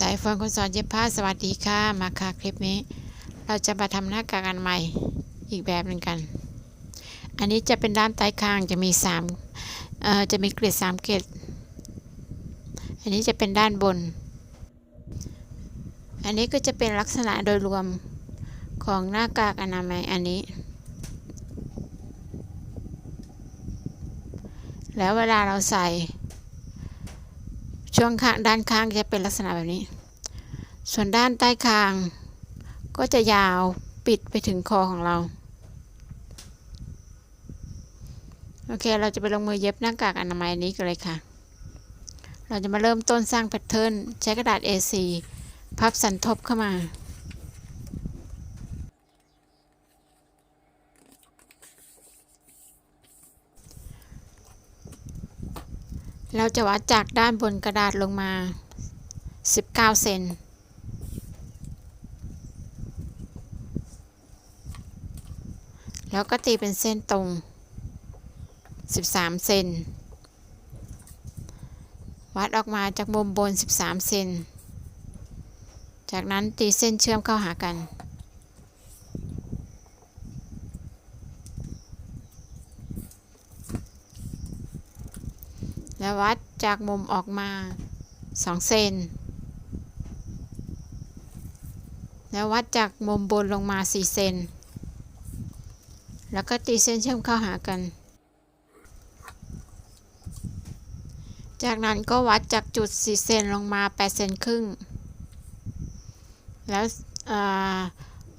สายฝนคนสอนเย็บผ้าสวัสดีค่ะ มาค่ะคลิปนี้ เราจะมาทำหน้ากากอนามัยอีกแบบหนึ่งกัน อันนี้จะเป็นด้านใต้คางจะมีสามเอ่อจะมีเกล็ดสามเกล็ด อันนี้จะเป็นด้านบน อันนี้ก็จะเป็นลักษณะโดยรวมของหน้ากากอนามัยอันนี้ แล้วเวลาเราใส่ ช่วงข้างด้านข้างจะเป็นลักษณะแบบนี้ ส่วนด้านใต้คาง ก็จะยาวปิดไปถึงคอของเรา โอเค เราจะไปลงมือเย็บหน้ากากอนามัยนี้กันเลยค่ะ เราจะมาเริ่มต้นสร้างแพทเทิร์นใช้กระดาษ A4 พับสันทบเข้ามา เราจะวัดจากด้านบนกระดาษลงมา 19 เซนแล้วก็ตีเป็นเส้นตรง 13 เซนวัดออกมาจากมุมบน 13 เซนจากนั้นตีเส้นเชื่อมเข้าหากัน แล้ววัดจากมุมออกมา 2 เซน แล้ววัดจากมุมบนลงมา 4 เซน แล้วก็ตีเส้นเชื่อมเข้าหากัน จากนั้นก็วัดจากจุด 4 เซนลงมา 8 เซนครึ่ง แล้ว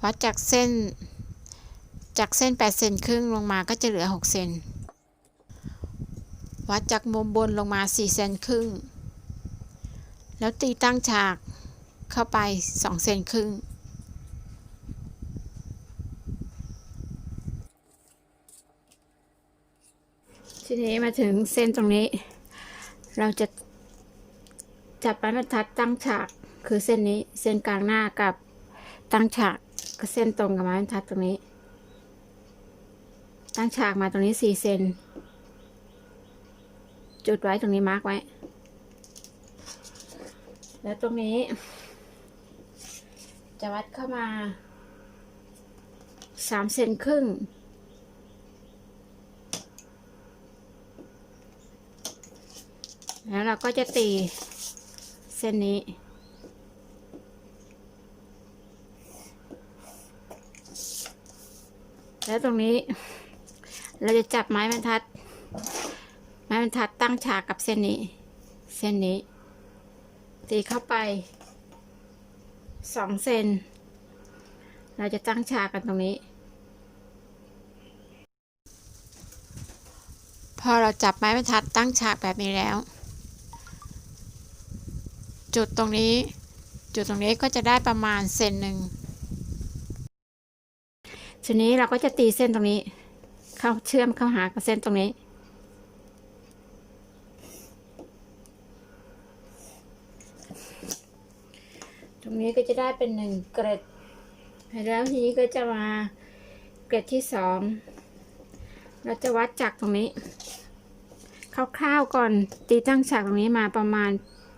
วัดจากเส้นจากเส้น 8 เซนครึ่งลงมาก็จะเหลือ 6 เซน วัดจากมุมบนลงมา 4 เซนครึ่ง แล้วตีตั้งฉากเข้าไป 2 เซนครึ่ง ทีนี้มาถึงเส้นตรงนี้ เราจะจับไม้บรรทัดตั้งฉากคือเส้นนี้เส้นกลางหน้ากับตั้งฉากก็เส้นตรงกับไม้บรรทัดตรงนี้ ตั้งฉากมาตรงนี้ 4 เซน จุดไว้ตรงนี้มาร์กไว้ แล้วตรงนี้ จะวัดเข้ามาสามเซนครึ่ง แล้วเราก็จะตีเส้นนี้แล้วตรงนี้ เราจะจับไม้บรรทัด ไม้บรรทัดตั้งฉากกับเส้นนี้ เส้นนี้ ตีเข้าไปสองเซนเราจะตั้งฉากกันตรงนี้ พอเราจับไม้บรรทัดตั้งฉากแบบนี้แล้ว จุดตรงนี้ จุดตรงนี้ก็จะได้ประมาณเซนหนึ่งทีนี้เราก็จะตีเส้นตรงนี้ เข้าเชื่อมเข้าหากับเส้นตรงนี้ รงนี้ก็จะได้เป็นหนึ่งเกร็ด แล้วทีนี้ก็จะมาเกร็ดที่สองเราจะวัดจากตรงนี้คร่าวๆก่อนตีตั้งฉากตรงนี้มาประมาณ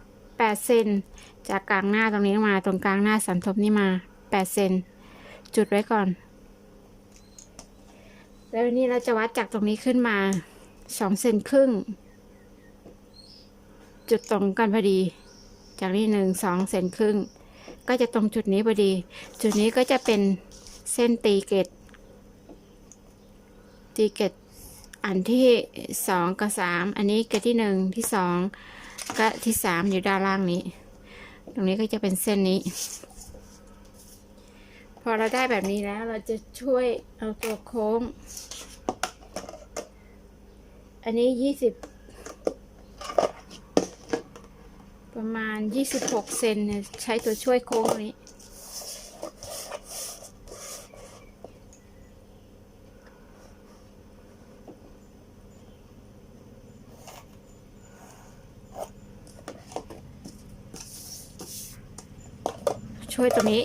8เซนจากกลางหน้าตรงนี้มาตรงกลางหน้าสันทบนี้มา8เซนจุดไว้ก่อน แล้วนี้เราจะวัดจากตรงนี้ขึ้นมา2เซนครึ่ง จุดตรงกันพอดี จากนี้หนึ่งสองเซนครึ่ง ก็จะตรงจุดนี้พอดี จุดนี้ก็จะเป็นเส้นตีเกตตีเกตอันที่สองกับสามอันนี้เกตที่หนึ่งที่สองก็ที่สามอยู่ด้านล่างนี้ ตรงนี้ก็จะเป็นเส้นนี้ พอเราได้แบบนี้แล้วเราจะช่วยเอาตัวโค้ง อันนี้ยี่สิบ ประมาณยี่สิบหกเซนใช้ตัวช่วยโค้งตรงนี้ ช่วยตรงนี้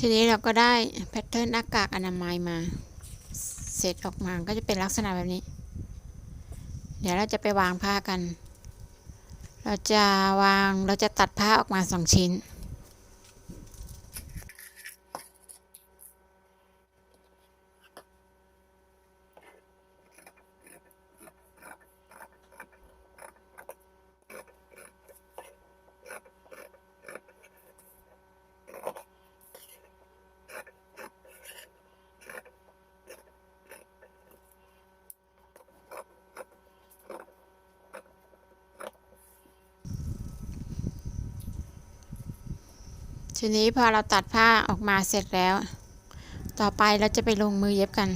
ทีนี้เราก็ได้แพทเทิร์นหน้ากากอนามัยมาเสร็จออกมาก็จะเป็นลักษณะแบบนี้ เดี๋ยวเราจะไปวางผ้ากัน เราจะวางเราจะตัดผ้าออกมาสองชิ้น ทีนี้พอเราตัดผ้าออกมาเสร็จแล้ว ต่อไปเราจะไปลงมือเย็บกัน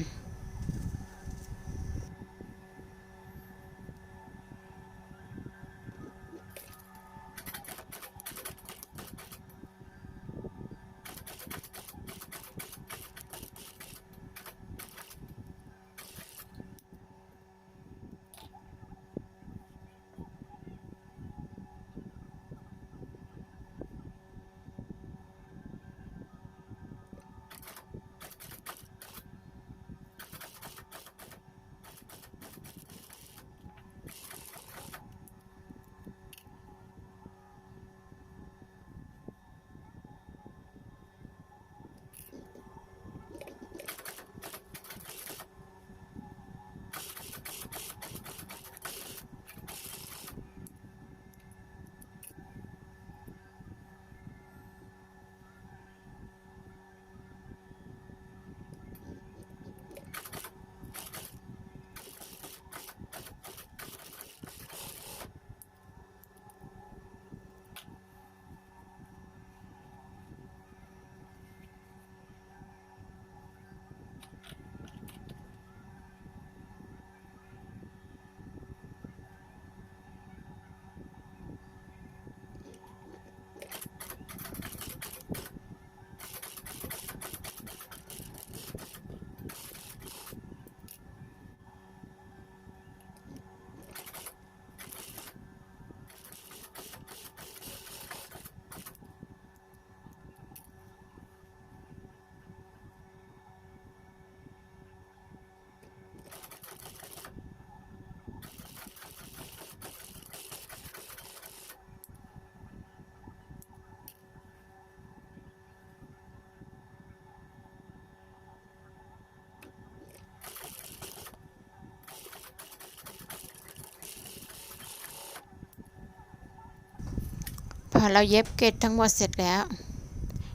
อเราเย็บเกล็ดทั้งหมดเสร็จแล้ว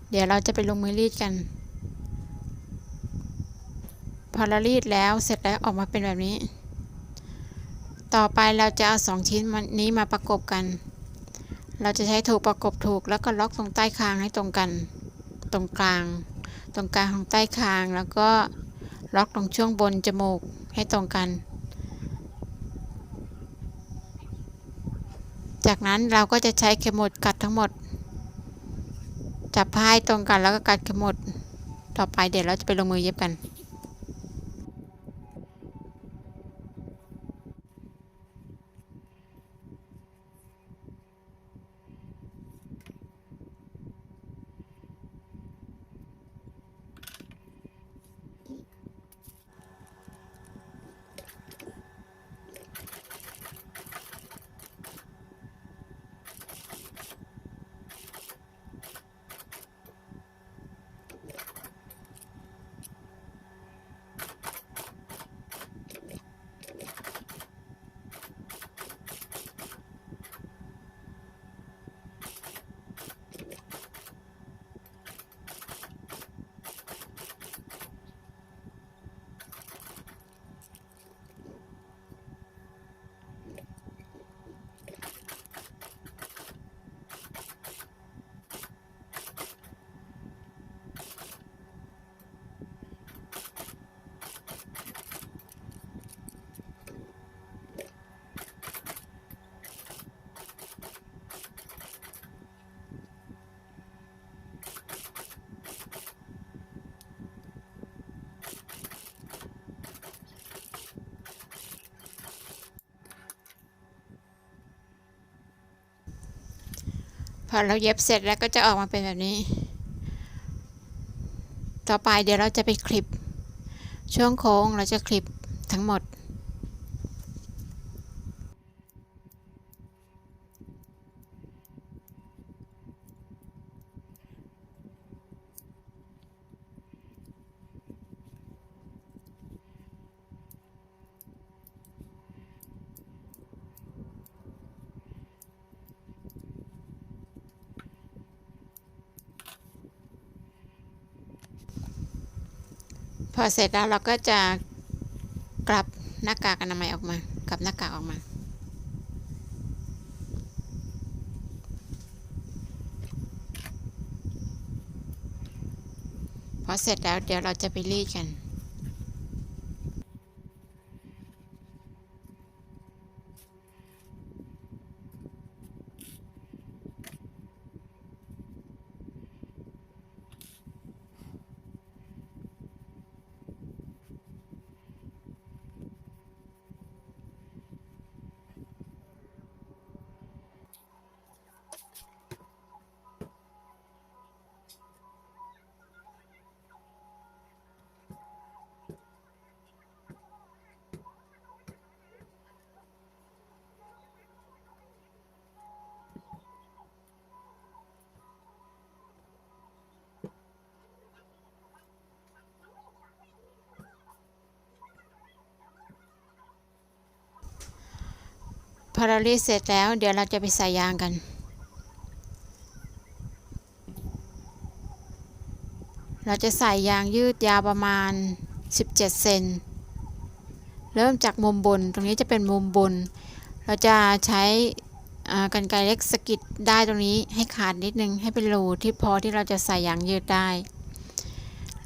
เดี๋ยวเราจะไปลงมือรีดกัน พอเรารีดแล้วเสร็จแล้วออกมาเป็นแบบนี้ ต่อไปเราจะเอาสองชิ้นนี้มาประกบกัน เราจะใช้ถูกประกบถูกแล้วก็ล็อกตรงใต้คางให้ตรงกัน ตรงกลาง ตรงกลางของใต้คางแล้วก็ล็อกตรงช่วงบนจมูกให้ตรงกัน จากนั้นเราก็จะใช้เข็มหมดกัดทั้งหมด จับผ้ายตรงกันแล้วก็กัดเข็มหมด ต่อไปเดี๋ยวเราจะไปลงมือเย็บกัน อเราเย็บเสร็จแล้วก็จะออกมาเป็นแบบนี้ ต่อไปเดี๋ยวเราจะไปคลิป ช่วงโค้งเราจะคลิปทั้งหมด พอเสร็จแล้วเราก็จะกลับหน้ากากอนามัยออกมากลับหน้ากากออกมาพอเสร็จแล้วเดี๋ยวเราจะไปรีดกัน พอเรารีดเสร็จแล้ว เดี๋ยวเราจะไปใส่ยางกัน เราจะใส่ยางยืดยาวประมาณ 17 เซน เริ่มจากมุมบน ตรงนี้จะเป็นมุมบน เราจะใช้กรรไกรเล็กสกิดได้ตรงนี้ให้ขาดนิดนึงให้เป็นรูที่พอที่เราจะใส่ยางยืดได้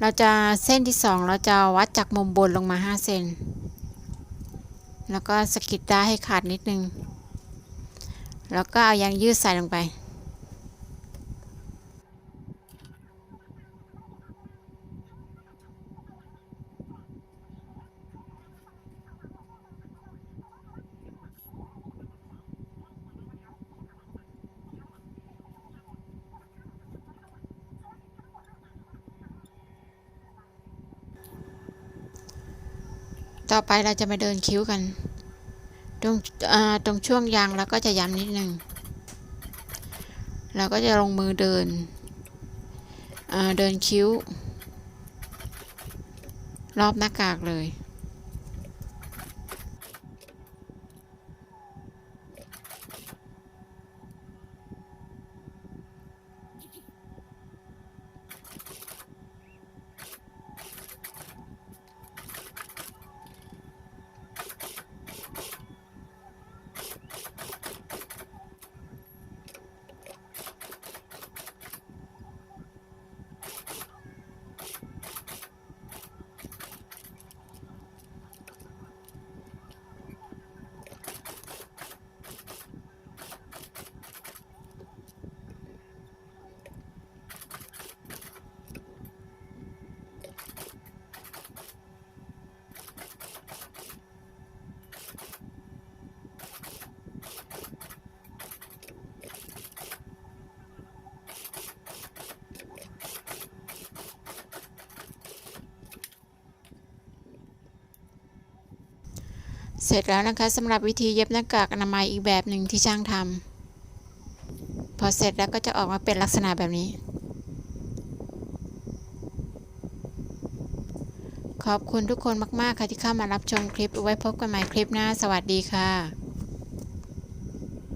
เราจะเส้นที่ 2 เราจะวัดจากมุมบนลงมา 5 เซน แล้วก็สกิดได้ให้ขาดนิดนึง แล้วก็เอายางยืดใส่ลงไป ต่อไปเราจะมาเดินคิ้วกัน ตรงตรงช่วงยางเราก็จะย้ำนิดนึงเราก็จะลงมือเดินเดินคิ้ว รอบหน้ากากเลย เสร็จแล้วนะคะสำหรับวิธีเย็บหน้ากากอนามัยอีกแบบหนึ่งที่ช่างทำพอเสร็จแล้วก็จะออกมาเป็นลักษณะแบบนี้ ขอบคุณทุกคนมาก ๆ ค่ะที่เข้ามารับชมคลิปไว้พบกันใหม่คลิปหน้า สวัสดีค่ะ